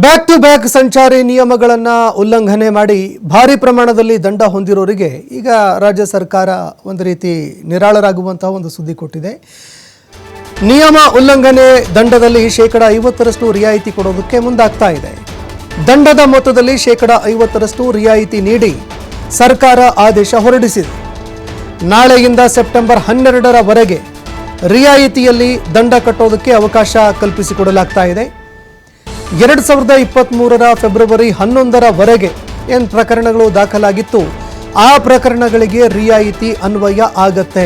Back to back ಸಂಚಾರಿ ನಿಯಮಗಳನ್ನು ಉಲ್ಲಂಘನೆ ಮಾಡಿ ಭಾರಿ ಪ್ರಮಾಣದಲ್ಲಿ ದಂಡ ಹೊಂದಿರೋರಿಗೆ ಈಗ ರಾಜ್ಯ ಸರ್ಕಾರ ಒಂದು ರೀತಿ ನಿರಾಳರಾಗುವಂತಹ ಒಂದು ಸುದ್ದಿ ಕೊಟ್ಟಿದೆ. ನಿಯಮ ಉಲ್ಲಂಘನೆ ದಂಡದಲ್ಲಿ ಶೇಕಡ ಐವತ್ತರಷ್ಟು ರಿಯಾಯಿತಿ ಕೊಡೋದಕ್ಕೆ ಮುಂದಾಗ್ತಾ ಇದೆ. ದಂಡದ ಮೊತ್ತದಲ್ಲಿ ಶೇಕಡ ಐವತ್ತರಷ್ಟು ರಿಯಾಯಿತಿ ನೀಡಿ ಸರ್ಕಾರ ಆದೇಶ ಹೊರಡಿಸಿದೆ. ನಾಳೆಯಿಂದ ಸೆಪ್ಟೆಂಬರ್ ಹನ್ನೆರಡರವರೆಗೆ ರಿಯಾಯಿತಿಯಲ್ಲಿ ದಂಡ ಕಟ್ಟೋದಕ್ಕೆ ಅವಕಾಶ ಕಲ್ಪಿಸಿಕೊಡಲಾಗ್ತಾ ಇದೆ. ಎರಡು ಸಾವಿರದ ಇಪ್ಪತ್ತ್ಮೂರರ ಫೆಬ್ರವರಿ ಹನ್ನೊಂದರವರೆಗೆ ಏನು ಪ್ರಕರಣಗಳು ದಾಖಲಾಗಿತ್ತು? ಆ ಪ್ರಕರಣಗಳಿಗೆ ರಿಯಾಯಿತಿ ಅನ್ವಯ ಆಗತ್ತೆ.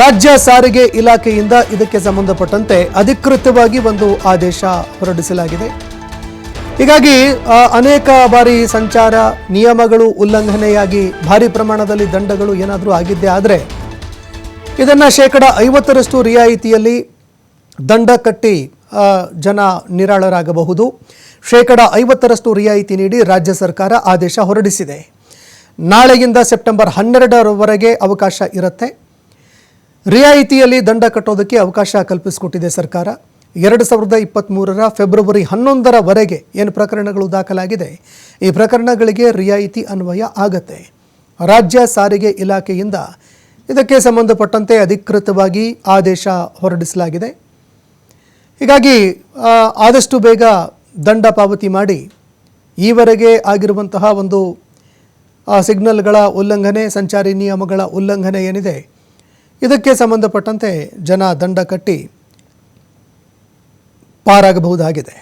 ರಾಜ್ಯ ಸಾರಿಗೆ ಇಲಾಖೆಯಿಂದ ಇದಕ್ಕೆ ಸಂಬಂಧಪಟ್ಟಂತೆ ಅಧಿಕೃತವಾಗಿ ಒಂದು ಆದೇಶ ಹೊರಡಿಸಲಾಗಿದೆ. ಹೀಗಾಗಿ ಅನೇಕ ಬಾರಿ ಸಂಚಾರ ನಿಯಮಗಳು ಉಲ್ಲಂಘನೆಯಾಗಿ ಭಾರಿ ಪ್ರಮಾಣದಲ್ಲಿ ದಂಡಗಳು ಏನಾದರೂ ಆಗಿದ್ದೇ ಆದರೆ, ಇದನ್ನು ಶೇಕಡ ಐವತ್ತರಷ್ಟು ರಿಯಾಯಿತಿಯಲ್ಲಿ ದಂಡ ಕಟ್ಟಿ ಜನ ನಿರಾಳರಾಗಬಹುದು. ಶೇಕಡ ಐವತ್ತರಷ್ಟು ರಿಯಾಯಿತಿ ನೀಡಿ ರಾಜ್ಯ ಸರ್ಕಾರ ಆದೇಶ ಹೊರಡಿಸಿದೆ. ನಾಳೆಯಿಂದ ಸೆಪ್ಟೆಂಬರ್ ಹನ್ನೆರಡರವರೆಗೆ ಅವಕಾಶ ಇರುತ್ತೆ. ರಿಯಾಯಿತಿಯಲ್ಲಿ ದಂಡ ಕಟ್ಟೋದಕ್ಕೆ ಅವಕಾಶ ಕಲ್ಪಿಸಿಕೊಟ್ಟಿದೆ ಸರ್ಕಾರ. ಎರಡು ಸಾವಿರದ ಇಪ್ಪತ್ತ್ಮೂರರ ಫೆಬ್ರವರಿ ಹನ್ನೊಂದರವರೆಗೆ ಏನು ಪ್ರಕರಣಗಳು ದಾಖಲಾಗಿದೆ? ಈ ಪ್ರಕರಣಗಳಿಗೆ ರಿಯಾಯಿತಿ ಅನ್ವಯ ಆಗತ್ತೆ. ರಾಜ್ಯ ಸಾರಿಗೆ ಇಲಾಖೆಯಿಂದ ಇದಕ್ಕೆ ಸಂಬಂಧಪಟ್ಟಂತೆ ಅಧಿಕೃತವಾಗಿ ಆದೇಶ ಹೊರಡಿಸಲಾಗಿದೆ. ಹೀಗಾಗಿ ಆದಷ್ಟು ಬೇಗ ದಂಡ ಪಾವತಿ ಮಾಡಿ, ಈವರೆಗೆ ಆಗಿರುವಂತಹ ಒಂದು ಸಿಗ್ನಲ್ಗಳ ಉಲ್ಲಂಘನೆ, ಸಂಚಾರಿ ನಿಯಮಗಳ ಉಲ್ಲಂಘನೆ ಏನಿದೆ, ಇದಕ್ಕೆ ಸಂಬಂಧಪಟ್ಟಂತೆ ಜನ ದಂಡ ಕಟ್ಟಿ ಪಾರಾಗಬಹುದಾಗಿದೆ.